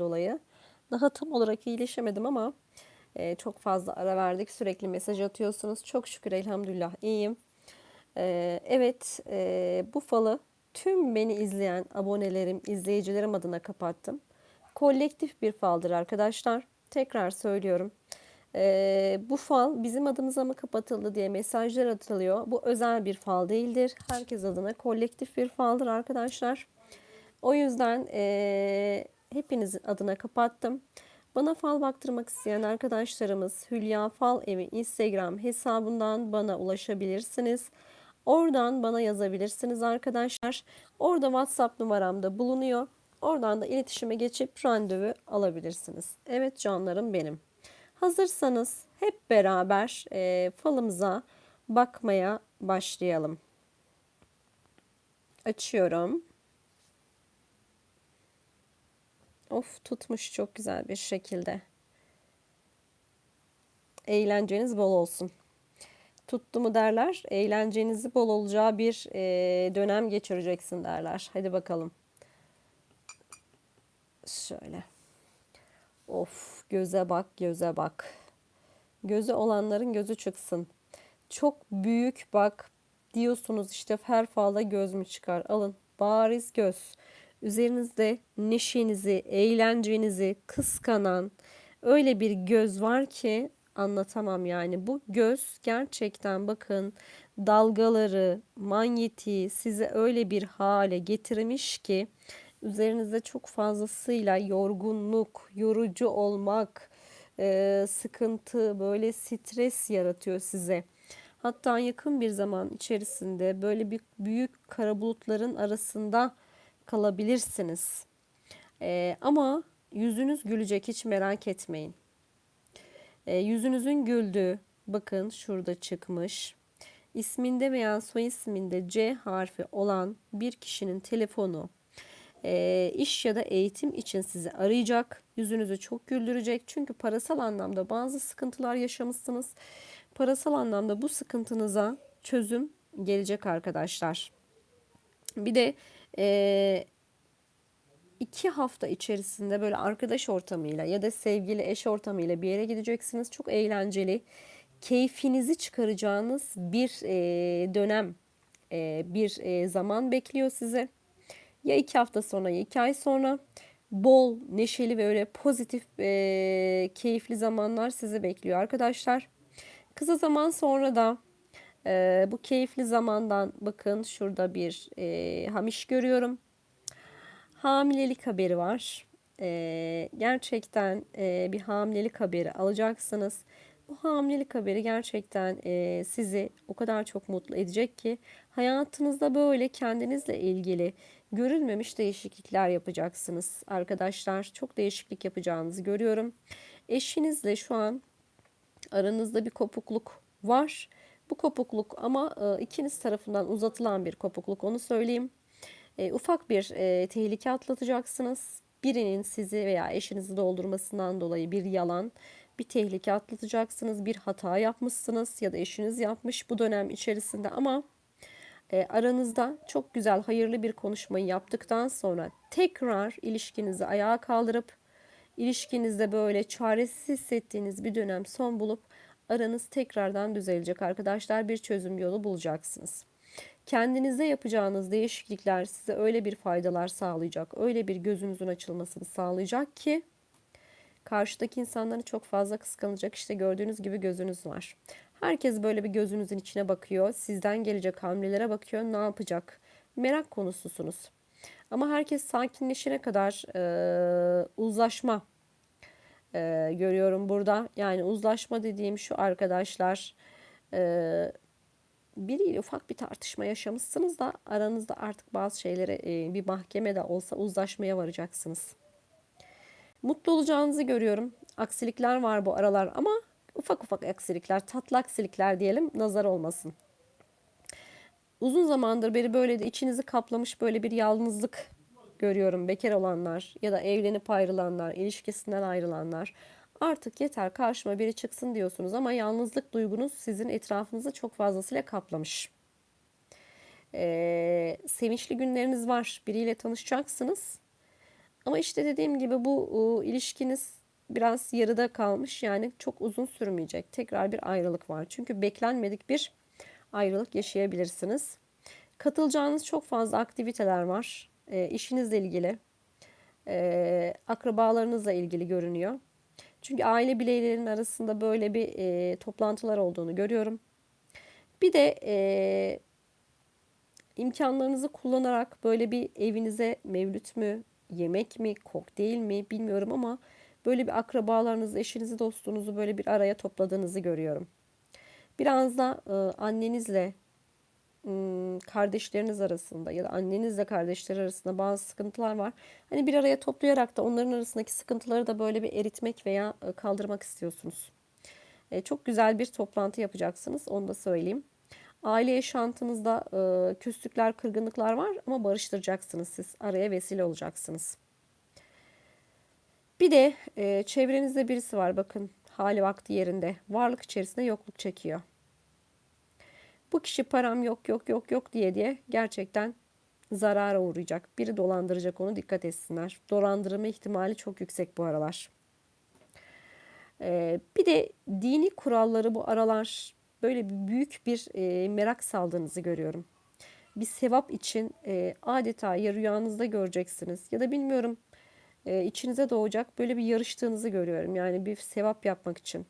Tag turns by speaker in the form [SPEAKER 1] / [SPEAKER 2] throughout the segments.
[SPEAKER 1] dolayı. Daha tam olarak iyileşemedim ama e, çok fazla ara verdik. Sürekli mesaj atıyorsunuz. Çok şükür elhamdülillah iyiyim. E, evet e, bu falı tüm beni izleyen abonelerim, izleyicilerim adına kapattım. Kolektif bir faldır arkadaşlar. Tekrar söylüyorum. E, bu fal bizim adımıza mı kapatıldı diye mesajlar atılıyor. Bu özel bir fal değildir. Herkes adına kolektif bir faldır arkadaşlar. O yüzden e, hepinizin adına kapattım. Bana fal baktırmak isteyen arkadaşlarımız Hülya Fal Evi Instagram hesabından bana ulaşabilirsiniz. Oradan bana yazabilirsiniz arkadaşlar. Orada WhatsApp numaramda bulunuyor. Oradan da iletişime geçip randevu alabilirsiniz. Evet canlarım benim. Hazırsanız hep beraber e, falımıza bakmaya başlayalım. Açıyorum. Of tutmuş çok güzel bir şekilde. Eğlenceniz bol olsun. Tuttu mu derler. Eğlencenizi bol olacağı bir e, dönem geçireceksin derler. Hadi bakalım. Şöyle. Of göze bak göze bak. Gözü olanların gözü çıksın. Çok büyük bak diyorsunuz işte her falda göz mü çıkar? Alın bariz göz. Üzerinizde neşenizi, eğlencenizi kıskanan öyle bir göz var ki anlatamam yani. Bu göz gerçekten bakın dalgaları, manyetiği size öyle bir hale getirmiş ki üzerinizde çok fazlasıyla yorgunluk, yorucu olmak, e, sıkıntı, böyle stres yaratıyor size. Hatta yakın bir zaman içerisinde böyle bir büyük kara bulutların arasında kalabilirsiniz. E, ama yüzünüz gülecek hiç merak etmeyin. E, yüzünüzün güldüğü bakın şurada çıkmış. İsminde veya soy isminde C harfi olan bir kişinin telefonu e, iş ya da eğitim için sizi arayacak. Yüzünüzü çok güldürecek. Çünkü parasal anlamda bazı sıkıntılar yaşamışsınız. Parasal anlamda bu sıkıntınıza çözüm gelecek arkadaşlar. Bir de e, iki hafta içerisinde böyle arkadaş ortamıyla ya da sevgili eş ortamıyla bir yere gideceksiniz. Çok eğlenceli, keyfinizi çıkaracağınız bir e, dönem, e, bir e, zaman bekliyor size. Ya iki hafta sonra ya iki ay sonra bol, neşeli ve öyle pozitif, e, keyifli zamanlar sizi bekliyor arkadaşlar. Kısa zaman sonra da e, bu keyifli zamandan bakın şurada bir e, hamiş görüyorum. Hamilelik haberi var. E, gerçekten e, bir hamilelik haberi alacaksınız. Bu hamilelik haberi gerçekten e, sizi o kadar çok mutlu edecek ki hayatınızda böyle kendinizle ilgili görülmemiş değişiklikler yapacaksınız arkadaşlar. Çok değişiklik yapacağınızı görüyorum. Eşinizle şu an aranızda bir kopukluk var. Bu kopukluk ama e, ikiniz tarafından uzatılan bir kopukluk onu söyleyeyim. E, ufak bir e, tehlike atlatacaksınız. Birinin sizi veya eşinizi doldurmasından dolayı bir yalan, bir tehlike atlatacaksınız. Bir hata yapmışsınız ya da eşiniz yapmış bu dönem içerisinde ama e, aranızda çok güzel, hayırlı bir konuşmayı yaptıktan sonra tekrar ilişkinizi ayağa kaldırıp ilişkinizde böyle çaresiz hissettiğiniz bir dönem son bulup aranız tekrardan düzelecek arkadaşlar. Bir çözüm yolu bulacaksınız. Kendinizde yapacağınız değişiklikler size öyle bir faydalar sağlayacak, öyle bir gözünüzün açılmasını sağlayacak ki karşıdaki insanları çok fazla kıskanacak. İşte gördüğünüz gibi gözünüz var. Herkes böyle bir gözünüzün içine bakıyor. Sizden gelecek hamlelere bakıyor. Ne yapacak? Merak konususunuz. Ama herkes sakinleşene kadar e, uzlaşma e, görüyorum burada. Yani uzlaşma dediğim şu arkadaşlar e, biriyle ufak bir tartışma yaşamışsınız da aranızda artık bazı şeylere e, bir mahkemede olsa uzlaşmaya varacaksınız. Mutlu olacağınızı görüyorum. Aksilikler var bu aralar ama ufak ufak aksilikler, tatlı aksilikler diyelim nazar olmasın. Uzun zamandır beri böyle de içinizi kaplamış böyle bir yalnızlık görüyorum bekar olanlar ya da evlenip ayrılanlar, ilişkisinden ayrılanlar. Artık yeter karşıma biri çıksın diyorsunuz ama yalnızlık duygunuz sizin etrafınızı çok fazlasıyla kaplamış. Ee, sevinçli günleriniz var. Biriyle tanışacaksınız. Ama işte dediğim gibi bu e, ilişkiniz biraz yarıda kalmış. Yani çok uzun sürmeyecek. Tekrar bir ayrılık var. Çünkü beklenmedik bir ayrılık yaşayabilirsiniz. Katılacağınız çok fazla aktiviteler var. E, işinizle ilgili, e, akrabalarınızla ilgili görünüyor. Çünkü aile bireylerinin arasında böyle bir e, toplantılar olduğunu görüyorum. Bir de e, imkanlarınızı kullanarak böyle bir evinize mevlüt mü, yemek mi, kokteyl mi bilmiyorum ama böyle bir akrabalarınızı, eşinizi, dostunuzu böyle bir araya topladığınızı görüyorum. Biraz da e, annenizle kardeşleriniz arasında ya da annenizle kardeşler arasında bazı sıkıntılar var. Hani bir araya toplayarak da onların arasındaki sıkıntıları da böyle bir eritmek veya e, kaldırmak istiyorsunuz. E, çok güzel bir toplantı yapacaksınız. Onu da söyleyeyim. Aile yaşantınızda e, küslükler, kırgınlıklar var ama barıştıracaksınız siz. Araya vesile olacaksınız. Bir de çevrenizde birisi var bakın hali vakti yerinde. Varlık içerisinde yokluk çekiyor. Bu kişi param yok yok yok yok diye diye gerçekten zarara uğrayacak. Biri dolandıracak onu dikkat etsinler. Dolandırma ihtimali çok yüksek bu aralar. Ee, bir de dini kuralları bu aralar böyle büyük bir e, merak saldığınızı görüyorum. Bir sevap için e, adeta ya rüyanızda göreceksiniz ya da bilmiyorum e, içinize doğacak böyle bir yarıştığınızı görüyorum. Yani bir sevap yapmak için.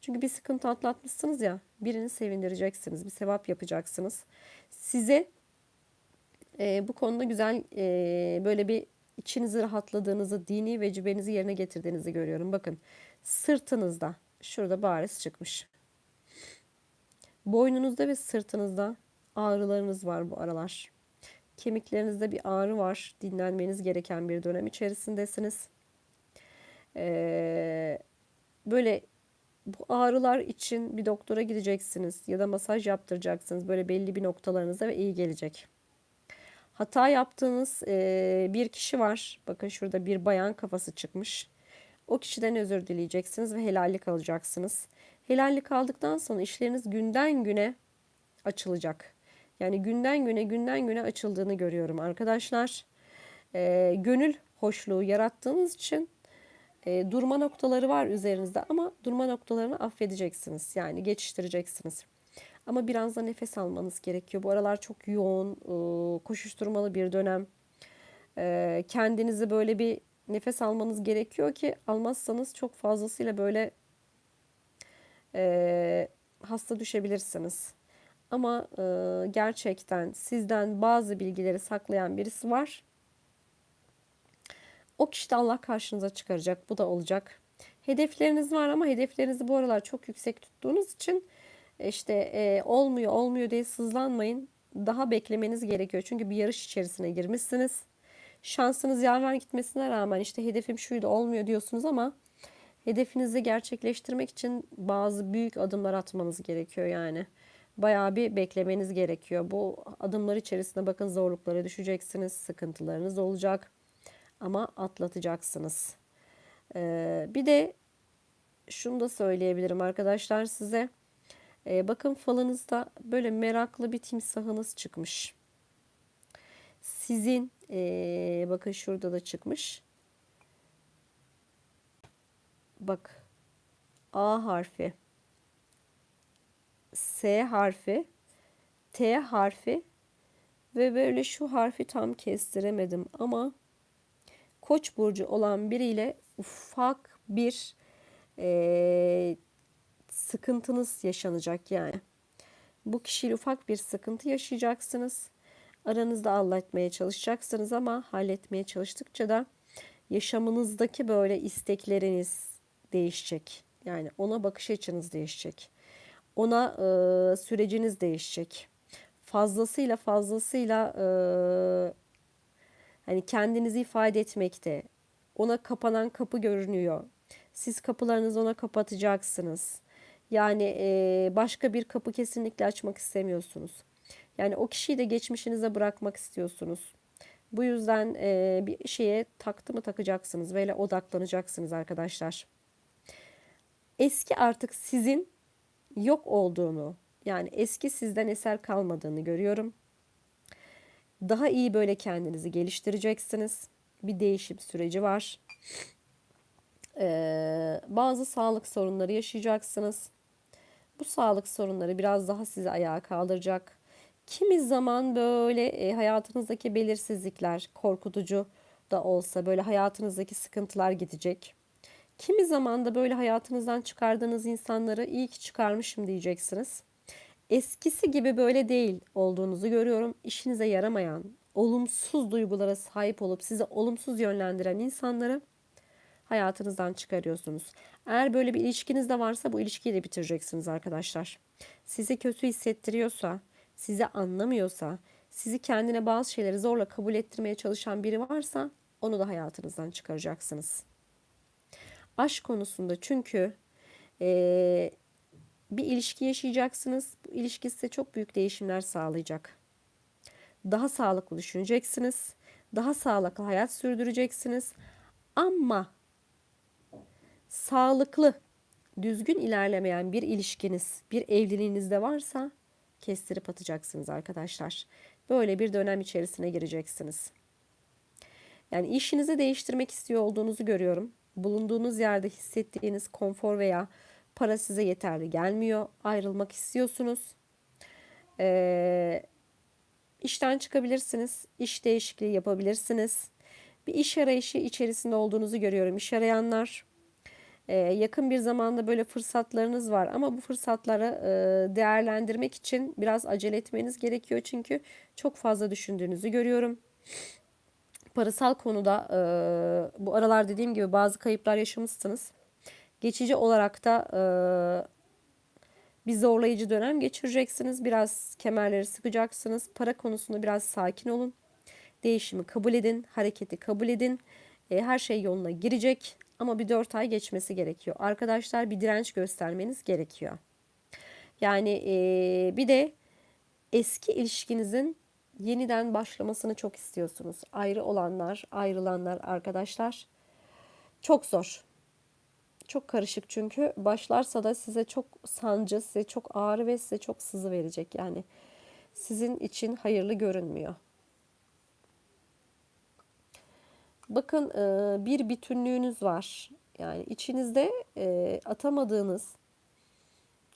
[SPEAKER 1] Çünkü bir sıkıntı atlatmışsınız ya birini sevindireceksiniz. Bir sevap yapacaksınız. Size e, bu konuda güzel e, böyle bir içinizi rahatladığınızı, dini vecibenizi yerine getirdiğinizi görüyorum. Bakın sırtınızda şurada bariz çıkmış. Boynunuzda ve sırtınızda ağrılarınız var bu aralar. Kemiklerinizde bir ağrı var. Dinlenmeniz gereken bir dönem içerisindesiniz. Ee, böyle bu ağrılar için bir doktora gideceksiniz ya da masaj yaptıracaksınız. Böyle belli bir noktalarınızda ve iyi gelecek. Hata yaptığınız e, bir kişi var. Bakın şurada bir bayan kafası çıkmış. O kişiden özür dileyeceksiniz ve helallik alacaksınız. Helallik aldıktan sonra işleriniz günden güne açılacak. Yani günden güne günden güne açıldığını görüyorum arkadaşlar. E, gönül hoşluğu yarattığınız için e, durma noktaları var üzerinizde ama durma noktalarını affedeceksiniz. Yani geçiştireceksiniz. Ama biraz da nefes almanız gerekiyor. Bu aralar çok yoğun, e, koşuşturmalı bir dönem. E, kendinizi böyle bir nefes almanız gerekiyor ki almazsanız çok fazlasıyla böyle e, hasta düşebilirsiniz. Ama e, gerçekten sizden bazı bilgileri saklayan birisi var o kişi de Allah karşınıza çıkaracak. Bu da olacak. Hedefleriniz var ama hedeflerinizi bu aralar çok yüksek tuttuğunuz için işte e, olmuyor olmuyor diye sızlanmayın. Daha beklemeniz gerekiyor. Çünkü bir yarış içerisine girmişsiniz. Şansınız yaver gitmesine rağmen işte hedefim şuydu olmuyor diyorsunuz ama hedefinizi gerçekleştirmek için bazı büyük adımlar atmanız gerekiyor yani. Bayağı bir beklemeniz gerekiyor. Bu adımlar içerisinde bakın zorluklara düşeceksiniz, sıkıntılarınız olacak ama atlatacaksınız. Ee, bir de şunu da söyleyebilirim arkadaşlar size. Ee, bakın falınızda böyle meraklı bir timsahınız çıkmış. Sizin ee, bakın şurada da çıkmış. Bak A harfi, S harfi, T harfi ve böyle şu harfi tam kestiremedim ama Koç burcu olan biriyle ufak bir e, sıkıntınız yaşanacak yani. Bu kişiyle ufak bir sıkıntı yaşayacaksınız. Aranızda halletmeye çalışacaksınız ama halletmeye çalıştıkça da yaşamınızdaki böyle istekleriniz değişecek. Yani ona bakış açınız değişecek. Ona e, süreciniz değişecek. Fazlasıyla fazlasıyla e, Hani kendinizi ifade etmekte. Ona kapanan kapı görünüyor. Siz kapılarınızı ona kapatacaksınız. Yani e, başka bir kapı kesinlikle açmak istemiyorsunuz. Yani o kişiyi de geçmişinize bırakmak istiyorsunuz. Bu yüzden e, bir şeye taktı mı takacaksınız böyle odaklanacaksınız arkadaşlar. Eski artık sizin yok olduğunu yani eski sizden eser kalmadığını görüyorum. Daha iyi böyle kendinizi geliştireceksiniz. bir değişim süreci var. Ee, bazı sağlık sorunları yaşayacaksınız. Bu sağlık sorunları biraz daha sizi ayağa kaldıracak. Kimi zaman böyle e, hayatınızdaki belirsizlikler, korkutucu da olsa böyle hayatınızdaki sıkıntılar gidecek. Kimi zaman da böyle hayatınızdan çıkardığınız insanları iyi ki çıkarmışım diyeceksiniz. Eskisi gibi böyle değil olduğunuzu görüyorum. İşinize yaramayan, olumsuz duygulara sahip olup sizi olumsuz yönlendiren insanları hayatınızdan çıkarıyorsunuz. Eğer böyle bir ilişkiniz de varsa bu ilişkiyi de bitireceksiniz arkadaşlar. Sizi kötü hissettiriyorsa, sizi anlamıyorsa, sizi kendine bazı şeyleri zorla kabul ettirmeye çalışan biri varsa onu da hayatınızdan çıkaracaksınız. Aşk konusunda çünkü ee, bir ilişki yaşayacaksınız. Bu ilişki size çok büyük değişimler sağlayacak. Daha sağlıklı düşüneceksiniz. Daha sağlıklı hayat sürdüreceksiniz. Ama sağlıklı, düzgün ilerlemeyen bir ilişkiniz, bir evliliğiniz de varsa kestirip atacaksınız arkadaşlar. Böyle bir dönem içerisine gireceksiniz. Yani işinizi değiştirmek istiyor olduğunuzu görüyorum. Bulunduğunuz yerde hissettiğiniz konfor veya para size yeterli gelmiyor. Ayrılmak istiyorsunuz. Ee, işten çıkabilirsiniz. İş değişikliği yapabilirsiniz. Bir iş arayışı içerisinde olduğunuzu görüyorum. İş arayanlar ee, yakın bir zamanda böyle fırsatlarınız var ama bu fırsatları e, değerlendirmek için biraz acele etmeniz gerekiyor çünkü çok fazla düşündüğünüzü görüyorum. Parasal konuda e, bu aralar dediğim gibi bazı kayıplar yaşamışsınız. Geçici olarak da e, bir zorlayıcı dönem geçireceksiniz. Biraz kemerleri sıkacaksınız. Para konusunda biraz sakin olun. Değişimi kabul edin, hareketi kabul edin. her şey yoluna girecek ama bir 4 ay geçmesi gerekiyor. Arkadaşlar bir direnç göstermeniz gerekiyor. Yani e, bir de eski ilişkinizin yeniden başlamasını çok istiyorsunuz. Ayrı olanlar, ayrılanlar arkadaşlar çok zor. Çok karışık çünkü başlarsa da size çok sancı, size çok ağrı ve size çok sızı verecek. Yani sizin için hayırlı görünmüyor. Bakın e, bir bütünlüğünüz var. Yani içinizde e, atamadığınız,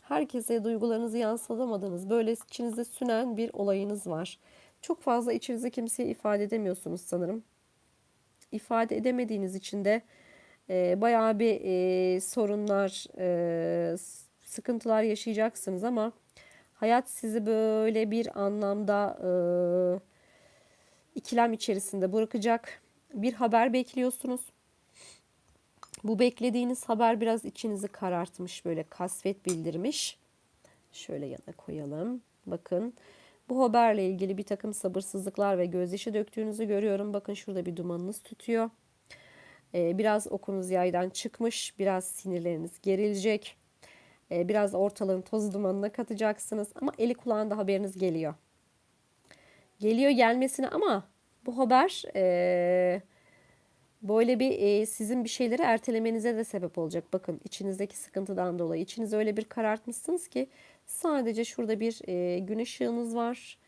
[SPEAKER 1] herkese duygularınızı yansıtamadığınız, böyle içinizde sünen bir olayınız var. Çok fazla içinizi kimseye ifade edemiyorsunuz sanırım. İfade edemediğiniz için de e, bayağı bir e, sorunlar, e, sıkıntılar yaşayacaksınız ama hayat sizi böyle bir anlamda e, ikilem içerisinde bırakacak bir haber bekliyorsunuz. Bu beklediğiniz haber biraz içinizi karartmış, böyle kasvet bildirmiş. Şöyle yana koyalım. Bakın bu haberle ilgili bir takım sabırsızlıklar ve gözyaşı döktüğünüzü görüyorum. Bakın şurada bir dumanınız tutuyor. Ee, biraz okunuz yaydan çıkmış. Biraz sinirleriniz gerilecek. Ee, biraz ortalığın toz dumanına katacaksınız. Ama eli kulağında haberiniz geliyor. Geliyor gelmesine ama bu haber e, böyle bir sizin bir şeyleri ertelemenize de sebep olacak. Bakın içinizdeki sıkıntıdan dolayı içinizi öyle bir karartmışsınız ki sadece şurada bir e, gün ışığınız var.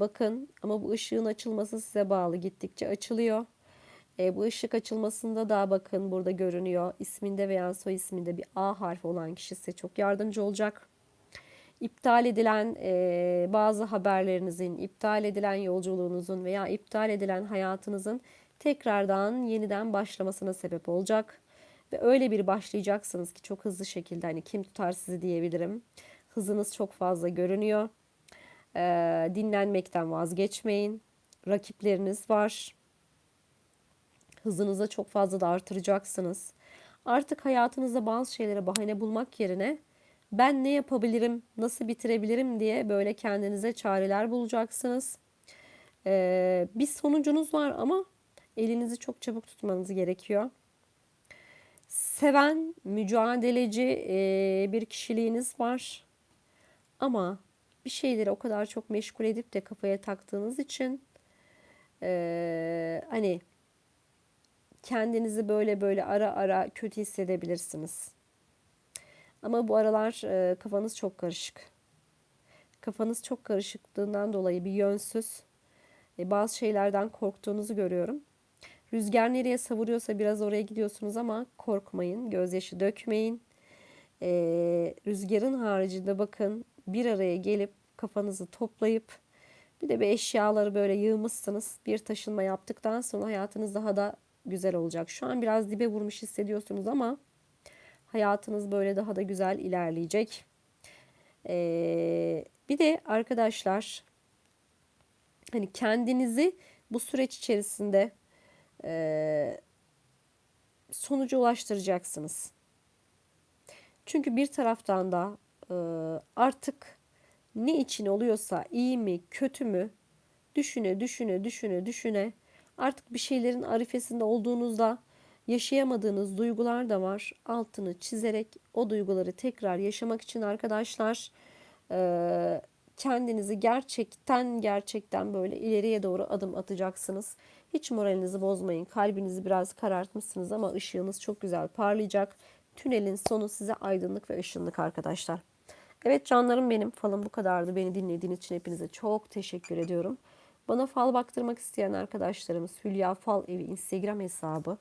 [SPEAKER 1] Bakın ama bu ışığın açılması size bağlı gittikçe açılıyor. E, bu ışık açılmasında da bakın burada görünüyor. İsminde veya soy isminde bir A harfi olan kişi size çok yardımcı olacak iptal edilen e, bazı haberlerinizin, iptal edilen yolculuğunuzun veya iptal edilen hayatınızın tekrardan yeniden başlamasına sebep olacak. Ve öyle bir başlayacaksınız ki çok hızlı şekilde hani kim tutar sizi diyebilirim. Hızınız çok fazla görünüyor. E, dinlenmekten vazgeçmeyin. Rakipleriniz var. Hızınızı çok fazla da artıracaksınız. Artık hayatınızda bazı şeylere bahane bulmak yerine ben ne yapabilirim, nasıl bitirebilirim diye böyle kendinize çareler bulacaksınız. Ee, bir sonucunuz var ama elinizi çok çabuk tutmanız gerekiyor. Seven, mücadeleci e, bir kişiliğiniz var. Ama bir şeyleri o kadar çok meşgul edip de kafaya taktığınız için e, hani kendinizi böyle böyle ara ara kötü hissedebilirsiniz. Ama bu aralar e, kafanız çok karışık. Kafanız çok karışıklığından dolayı bir yönsüz, e, bazı şeylerden korktuğunuzu görüyorum. Rüzgar nereye savuruyorsa biraz oraya gidiyorsunuz ama korkmayın, gözyaşı dökmeyin. Ee, rüzgarın haricinde bakın bir araya gelip kafanızı toplayıp bir de bir eşyaları böyle yığmışsınız. Bir taşınma yaptıktan sonra hayatınız daha da güzel olacak. Şu an biraz dibe vurmuş hissediyorsunuz ama hayatınız böyle daha da güzel ilerleyecek. Ee, bir de arkadaşlar hani kendinizi bu süreç içerisinde e, sonuca ulaştıracaksınız. Çünkü bir taraftan da e, artık ne için oluyorsa iyi mi kötü mü düşüne düşüne düşüne düşüne artık bir şeylerin arifesinde olduğunuzda yaşayamadığınız duygular da var. Altını çizerek o duyguları tekrar yaşamak için arkadaşlar e, kendinizi gerçekten gerçekten böyle ileriye doğru adım atacaksınız. Hiç moralinizi bozmayın. Kalbinizi biraz karartmışsınız ama ışığınız çok güzel parlayacak. Tünelin sonu size aydınlık ve ışınlık arkadaşlar. Evet canlarım benim falım bu kadardı. Beni dinlediğiniz için hepinize çok teşekkür ediyorum. Bana fal baktırmak isteyen arkadaşlarımız Hülya Fal Evi Instagram hesabı.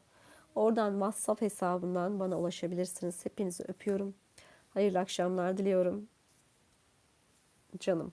[SPEAKER 1] Oradan WhatsApp hesabından bana ulaşabilirsiniz. Hepinizi öpüyorum. Hayırlı akşamlar diliyorum. Canım.